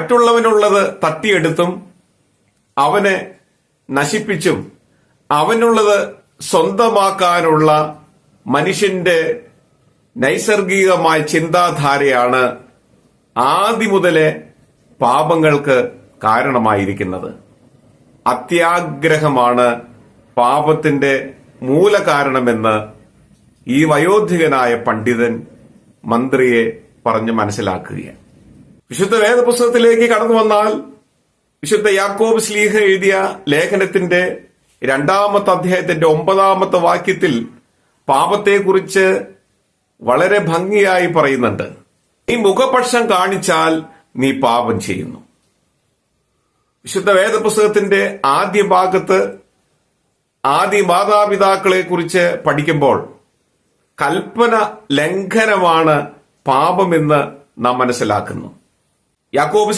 മറ്റുള്ളവനുള്ളത് തട്ടിയെടുത്തും അവനെ നശിപ്പിച്ചും അവനുള്ളത് സ്വന്തമാക്കാനുള്ള മനുഷ്യന്റെ നൈസർഗികമായ ചിന്താധാരയാണ് ആദ്യം മുതലേ പാപങ്ങൾക്ക് കാരണമായിരിക്കുന്നത്. അത്യാഗ്രഹമാണ് പാപത്തിന്റെ മൂലകാരണമെന്ന് ഈ വയോധികനായ പണ്ഡിതൻ മന്ത്രിയെ പറഞ്ഞു മനസ്സിലാക്കുകയാണ്. വിശുദ്ധ വേദപുസ്തകത്തിലേക്ക് കടന്നു വന്നാൽ വിശുദ്ധ യാക്കോബ് സ്ലീഹ എഴുതിയ ലേഖനത്തിന്റെ രണ്ടാമത്തെ അധ്യായത്തിന്റെ ഒമ്പതാമത്തെ വാക്യത്തിൽ പാപത്തെക്കുറിച്ച് വളരെ ഭംഗിയായി പറയുന്നുണ്ട്. നീ മുഖപക്ഷം കാണിച്ചാൽ നീ പാപം ചെയ്യുന്നു. വിശുദ്ധ വേദപുസ്തകത്തിന്റെ ആദ്യ ഭാഗത്ത് ആദ്യ മാതാപിതാക്കളെ കുറിച്ച് പഠിക്കുമ്പോൾ കൽപ്പന ലംഘനമാണ് പാപമെന്ന് നാം മനസ്സിലാക്കുന്നു. യാക്കോബ്